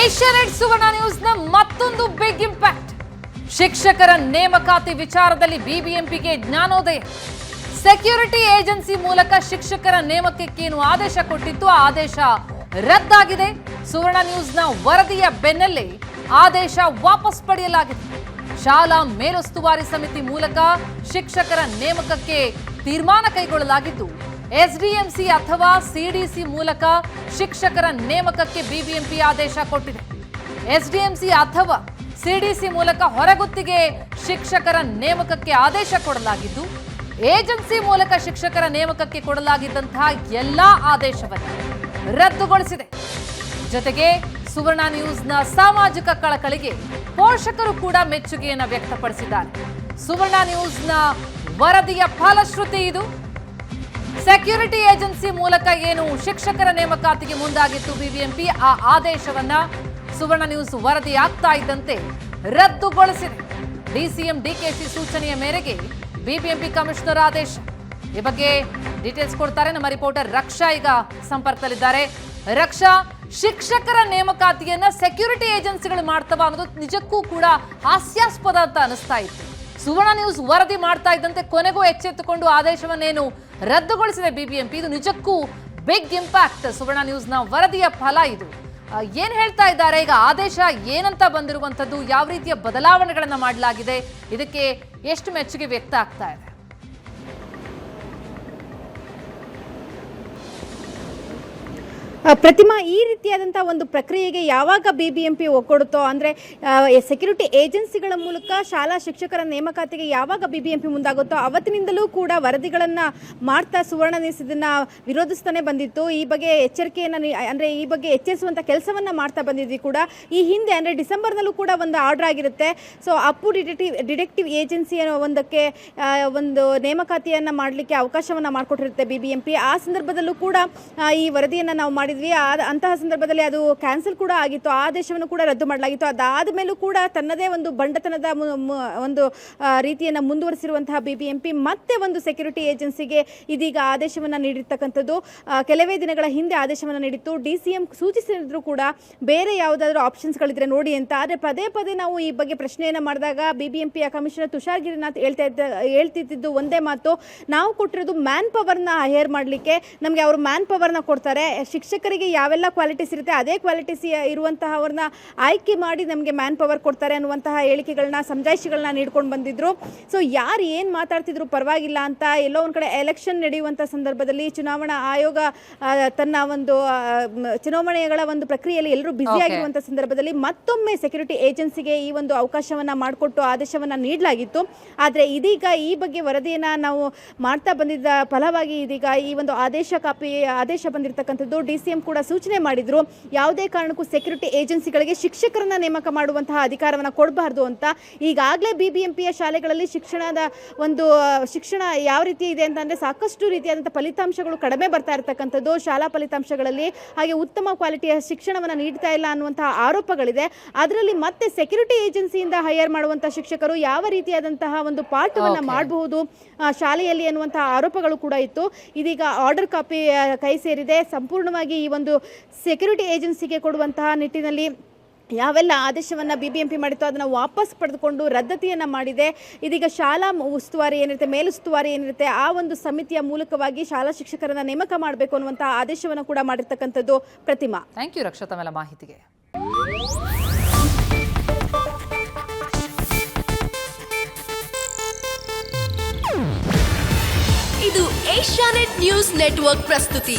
Asianet ಸುವರ್ಣ ನ್ಯೂಸ್ನ ಮತ್ತೊಂದು big impact ಶಿಕ್ಷಕರ ನೇಮಕಾತಿ ವಿಚಾರದಲ್ಲಿ ಬಿಬಿಎಂಪಿಗೆ ಜ್ಞಾನೋದಯ. ಸೆಕ್ಯೂರಿಟಿ ಏಜೆನ್ಸಿ ಮೂಲಕ ಶಿಕ್ಷಕರ ನೇಮಕಕ್ಕೇನು ಆದೇಶ ಕೊಟ್ಟಿತ್ತು? ಆ ಆದೇಶ ರದ್ದಾಗಿದೆ. ಸುವರ್ಣ ನ್ಯೂಸ್ನ ವರದಿಯ ಬೆನ್ನಲ್ಲೇ ಆದೇಶ ವಾಪಸ್ ಪಡೆಯಲಾಗಿದೆ. ಶಾಲಾ ಮೇಲುಸ್ತುವಾರಿ ಸಮಿತಿ ಮೂಲಕ ಶಿಕ್ಷಕರ ನೇಮಕಕ್ಕೆ ತೀರ್ಮಾನ ಕೈಗೊಳ್ಳಲಾಗಿದ್ದು ಎಸ್ಡಿಎಂಸಿ ಅಥವಾ ಸಿಡಿಸಿ ಮೂಲಕ ಶಿಕ್ಷಕರ ನೇಮಕಕ್ಕೆ ಬಿಬಿಎಂಪಿ ಆದೇಶ ಕೊಟ್ಟಿದೆ. ಎಸ್ಡಿಎಂಸಿ ಅಥವಾ ಸಿಡಿಸಿ ಮೂಲಕ ಹೊರಗುತ್ತಿಗೆ ಶಿಕ್ಷಕರ ನೇಮಕಕ್ಕೆ ಆದೇಶ ಕೊಡಲಾಗಿದ್ದು, ಏಜೆನ್ಸಿ ಮೂಲಕ ಶಿಕ್ಷಕರ ನೇಮಕಕ್ಕೆ ಕೊಡಲಾಗಿದ್ದಂತಹ ಎಲ್ಲಾ ಆದೇಶವನ್ನು ರದ್ದುಗೊಳಿಸಿದೆ. ಜೊತೆಗೆ ಸುವರ್ಣ ನ್ಯೂಸ್ನ ಸಾಮಾಜಿಕ ಕಳಕಳಿಗೆ ಪೋಷಕರು ಕೂಡ ಮೆಚ್ಚುಗೆಯನ್ನು ವ್ಯಕ್ತಪಡಿಸಿದ್ದಾರೆ. ಸುವರ್ಣ ನ್ಯೂಸ್ನ ವರದಿಯ ಫಲಶ್ರುತಿ ಇದು. ಸೆಕ್ಯೂರಿಟಿ ಏಜೆನ್ಸಿ ಮೂಲಕ ಏನು ಶಿಕ್ಷಕರ ನೇಮಕಾತಿಗೆ ಮುಂದಾಗಿತ್ತು ಬಿಬಿಎಂಪಿ? ಆ ಆದೇಶವನ್ನ ಸುವರ್ಣ ನ್ಯೂಸ್ ವರದಿ ಆಗ್ತಾ ಇದ್ದಂತೆ ರದ್ದುಗೊಳಿಸಿದೆ. ಡಿಸಿಎಂ ಡಿಕೆಶಿ ಸೂಚನೆಯ ಮೇರೆಗೆ ಬಿಬಿಎಂಪಿ ಕಮಿಷನರ್ ಆದೇಶ. ಈ ಬಗ್ಗೆ ಡೀಟೇಲ್ಸ್ ಕೊಡ್ತಾರೆ ನಮ್ಮ ರಿಪೋರ್ಟರ್ ರಕ್ಷಾ ಈಗ ಸಂಪರ್ಕದಲ್ಲಿದ್ದಾರೆ. ರಕ್ಷಾ, ಶಿಕ್ಷಕರ ನೇಮಕಾತಿಯನ್ನ ಸೆಕ್ಯೂರಿಟಿ ಏಜೆನ್ಸಿಗಳು ಮಾಡ್ತವ ಅನ್ನೋದು ನಿಜಕ್ಕೂ ಕೂಡ ಹಾಸ್ಯಾಸ್ಪದ ಅಂತ ಅನಿಸ್ತಾ ಇತ್ತು. ಸುವರ್ಣ ನ್ಯೂಸ್ ವರದಿ ಮಾಡ್ತಾ ಇದ್ದಂತೆ ಕೊನೆಗೂ ಎಚ್ಚೆತ್ತುಕೊಂಡು ಆದೇಶವನ್ನೇನು ರದ್ದುಗೊಳಿಸಿದೆ ಬಿಬಿಎಂಪಿ. ಇದು ನಿಜಕ್ಕೂ ಬಿಗ್ ಇಂಪ್ಯಾಕ್ಟ್ ಸುವರ್ಣ ನ್ಯೂಸ್ನ ವರದಿಯ ಫಲ ಇದು. ಏನು ಹೇಳ್ತಾ ಇದ್ದಾರೆ? ಈಗ ಆದೇಶ ಏನಂತ ಬಂದಿರುವಂತದ್ದು ಯಾವ ರೀತಿಯ ಬದಲಾವಣೆಗಳನ್ನ ಮಾಡಲಾಗಿದೆ? ಇದಕ್ಕೆ ಎಷ್ಟು ಮೆಚ್ಚುಗೆ ವ್ಯಕ್ತ ಆಗ್ತಾ ಇದೆ? ಪ್ರತಿಮಾ ಈ ರೀತಿಯಾದಂಥ ಒಂದು ಪ್ರಕ್ರಿಯೆಗೆ ಯಾವಾಗ ಬಿ ಬಿ ಎಂ ಪಿ ಅಂದರೆ ಸೆಕ್ಯೂರಿಟಿ ಏಜೆನ್ಸಿಗಳ ಮೂಲಕ ಶಾಲಾ ಶಿಕ್ಷಕರ ನೇಮಕಾತಿಗೆ ಯಾವಾಗ ಬಿ ಬಿ ಎಂ ಪಿ ಮುಂದಾಗುತ್ತೋ, ಅವತ್ತಿನಿಂದಲೂ ಕೂಡ ವರದಿಗಳನ್ನು ಮಾಡ್ತಾ ಸುವರ್ಣ ನ್ಯೂಸ್ ಬಂದಿತ್ತು. ಈ ಬಗ್ಗೆ ಎಚ್ಚರಿಕೆಯನ್ನು ಅಂದರೆ, ಈ ಬಗ್ಗೆ ಎಚ್ಚರಿಸುವಂಥ ಕೆಲಸವನ್ನು ಮಾಡ್ತಾ ಬಂದಿದ್ವಿ ಕೂಡ. ಈ ಹಿಂದೆ, ಅಂದರೆ, ಡಿಸೆಂಬರ್ನಲ್ಲೂ ಕೂಡ ಒಂದು ಆರ್ಡರ್ ಆಗಿರುತ್ತೆ. ಸೊ, ಅಪ್ಪು ಡಿಟೆಕ್ಟಿವ್ ಡಿಟೆಕ್ಟಿವ್ ಏಜೆನ್ಸಿ ಒಂದಕ್ಕೆ ಒಂದು ನೇಮಕಾತಿಯನ್ನು ಮಾಡಲಿಕ್ಕೆ ಅವಕಾಶವನ್ನು ಮಾಡಿಕೊಟ್ಟಿರುತ್ತೆ ಬಿ ಬಿ ಎಂ ಪಿ ಆ ಸಂದರ್ಭದಲ್ಲೂ ಕೂಡ ಈ ವರದಿಯನ್ನು ನಾವು ಮಾಡಿದ್ವಿ. ಆದ ಅಂತಹ ಸಂದರ್ಭದಲ್ಲಿ ಅದು ಕ್ಯಾನ್ಸಲ್ ಕೂಡ ಆಗಿತ್ತು. ಆದೇಶವನ್ನು ಕೂಡ ರದ್ದು ಮಾಡಲಾಗಿತ್ತು. ಅದಾದ ಮೇಲೂ ಕೂಡ ತನ್ನದೇ ಒಂದು ಬಂಡತನದ ಒಂದು ರೀತಿಯನ್ನು ಮುಂದುವರಿಸಿರುವಂತಹ ಬಿ ಬಿ ಎಂ ಪಿ ಮತ್ತೆ ಒಂದು ಸೆಕ್ಯೂರಿಟಿ ಏಜೆನ್ಸಿಗೆ ಇದೀಗ ಆದೇಶವನ್ನು ನೀಡಿರ್ತಕ್ಕಂಥದ್ದು. ಕೆಲವೇ ದಿನಗಳ ಹಿಂದೆ ಆದೇಶವನ್ನು ನೀಡಿತ್ತು. ಡಿ ಸಿ ಎಂ ಸೂಚಿಸಿದ್ರು ಕೂಡ ಬೇರೆ ಯಾವುದಾದ್ರೂ ಆಪ್ಷನ್ಸ್ಗಳಿದ್ರೆ ನೋಡಿ ಅಂತ. ಆದರೆ ಪದೇ ಪದೇ ನಾವು ಈ ಬಗ್ಗೆ ಪ್ರಶ್ನೆಯನ್ನು ಮಾಡಿದಾಗ B B M commissioner Tushar Girinath ಹೇಳ್ತಾ ಇದ್ದ ಹೇಳ್ತಿದ್ದು ಒಂದೇ ಮಾತು. ನಾವು ಕೊಟ್ಟಿರೋದು ಮ್ಯಾನ್ ಪವರ್ನ ಹೈಯರ್ ಮಾಡಲಿಕ್ಕೆ. ನಮಗೆ ಅವರು ಮ್ಯಾನ್ ಪವರ್ನ ಕೊಡ್ತಾರೆ. ಶಿಕ್ಷಕರಿಗೆ ಯಾವೆಲ್ಲ ಕ್ವಾಲಿಟೀಸ್ ಇರುತ್ತೆ ಅದೇ ಕ್ವಾಲಿಟೀಸ್ ಇರುವಂತಹವ್ರನ್ನ ಆಯ್ಕೆ ಮಾಡಿ ನಮಗೆ ಮ್ಯಾನ್ ಪವರ್ ಕೊಡ್ತಾರೆ ಅನ್ನುವಂತಹ ಹೇಳಿಕೆಗಳನ್ನ ಸಮಜಾಯಿಷಿಗಳನ್ನ ನೀಡ್ಕೊಂಡು ಬಂದಿದ್ರು ಸೊ ಯಾರು ಏನು ಮಾತಾಡ್ತಿದ್ರು ಪರವಾಗಿಲ್ಲ ಅಂತ ಎಲ್ಲೋ ಒಂದು ಕಡೆ ಎಲೆಕ್ಷನ್ ನಡೆಯುವಂಥ ಸಂದರ್ಭದಲ್ಲಿ ಚುನಾವಣಾ ಆಯೋಗ ತನ್ನ ಒಂದು ಚುನಾವಣೆಗಳ ಒಂದು ಪ್ರಕ್ರಿಯೆಯಲ್ಲಿ ಎಲ್ಲರೂ. ಆಗಿರುವಂಥ ಸಂದರ್ಭದಲ್ಲಿ ಮತ್ತೊಮ್ಮೆ ಸೆಕ್ಯೂರಿಟಿ ಏಜೆನ್ಸಿಗೆ ಈ ಒಂದು ಅವಕಾಶವನ್ನು ಮಾಡಿಕೊಟ್ಟು ಆದೇಶವನ್ನು ನೀಡಲಾಗಿತ್ತು ಆದರೆ ಇದೀಗ ಈ ಬಗ್ಗೆ ವರದಿಯನ್ನು ನಾವು ಮಾಡ್ತಾ ಬಂದಿದ್ದ ಫಲವಾಗಿ ಇದೀಗ ಈ ಒಂದು ಆದೇಶ ಕಾಪಿ ಆದೇಶ ಬಂದಿರತಕ್ಕಂಥದ್ದು ಡಿ ಸಿ ಎಂ ಕೂಡ ಸೂಚನೆ ಮಾಡಿದ್ರು. ಯಾವುದೇ ಕಾರಣಕ್ಕೂ ಸೆಕ್ಯೂರಿಟಿ ಏಜೆನ್ಸಿಗಳಿಗೆ ಶಿಕ್ಷಕರನ್ನ ನೇಮಕ ಮಾಡುವಂತಹ ಅಧಿಕಾರವನ್ನು ಕೊಡಬಾರ್ದು ಅಂತ. ಈಗಾಗಲೇ ಬಿ ಬಿ ಎಂ ಪಿಯ ಶಾಲೆಗಳಲ್ಲಿ ಶಿಕ್ಷಣದ ಒಂದು ಶಿಕ್ಷಣ ಯಾವ ರೀತಿ ಇದೆ ಅಂತಂದರೆ ಸಾಕಷ್ಟು ರೀತಿಯಾದಂಥ ಫಲಿತಾಂಶಗಳು ಕಡಿಮೆ ಬರ್ತಾ ಇರತಕ್ಕಂಥದ್ದು. ಶಾಲಾ ಫಲಿತಾಂಶಗಳಲ್ಲಿ ಹಾಗೆ ಉತ್ತಮ ಕ್ವಾಲಿಟಿಯ ಶಿಕ್ಷಣವನ್ನು ನೀಡ್ತಾ ಇಲ್ಲ ಅನ್ನುವಂತಹ ಆರೋಪಗಳಿದೆ. ಅದರಲ್ಲಿ ಮತ್ತೆ ಸೆಕ್ಯೂರಿಟಿ ಏಜೆನ್ಸಿಯಿಂದ ಹೈಯರ್ ಮಾಡುವಂತಹ ಶಿಕ್ಷಕರು ಯಾವ ರೀತಿಯಾದಂತಹ ಒಂದು ಪಾಠವನ್ನು ಮಾಡಬಹುದು ಶಾಲೆಯಲ್ಲಿ ಅನ್ನುವಂತಹ ಆರೋಪಗಳು ಕೂಡ ಇತ್ತು. ಇದೀಗ ಆರ್ಡರ್ ಕಾಪಿ ಕೈ ಸೇರಿದೆ. ಸಂಪೂರ್ಣವಾಗಿ ಈ ಒಂದು ಸೆಕ್ಯೂರಿಟಿ ಏಜೆನ್ಸಿಗೆ ಕೊಡುವಂತಹ ನಿಟ್ಟಿನಲ್ಲಿ ಯಾವೆಲ್ಲ ಆದೇಶವನ್ನು ಬಿ ಬಿ ಎಂ ಪಿ ಮಾಡಿತ್ತು ಅದನ್ನು ವಾಪಸ್ ಪಡೆದುಕೊಂಡು ರದ್ದತಿಯನ್ನು ಮಾಡಿದೆ. ಇದೀಗ ಶಾಲಾ ಉಸ್ತುವಾರಿ ಏನಿರುತ್ತೆ ಮೇಲುಸ್ತುವಾರಿ ಏನಿರುತ್ತೆ ಆ ಒಂದು ಸಮಿತಿಯ ಮೂಲಕವಾಗಿ ಶಾಲಾ ಶಿಕ್ಷಕರನ್ನು ನೇಮಕ ಮಾಡಬೇಕು ಅನ್ನುವಂಥ ಆದೇಶವನ್ನು ಕೂಡ ಮಾಡಿರ್ತಕ್ಕಂಥದ್ದು ಪ್ರತಿಮಾ. ಥ್ಯಾಂಕ್ ಯು ರಕ್ಷತಾ ತಮ್ಮೆಲ್ಲ ಮಾಹಿತಿಗೆ. ಇದು ಏಷ್ಯಾನೆಟ್ ನ್ಯೂಸ್ ನೆಟ್ವರ್ಕ್ ಪ್ರಸ್ತುತಿ.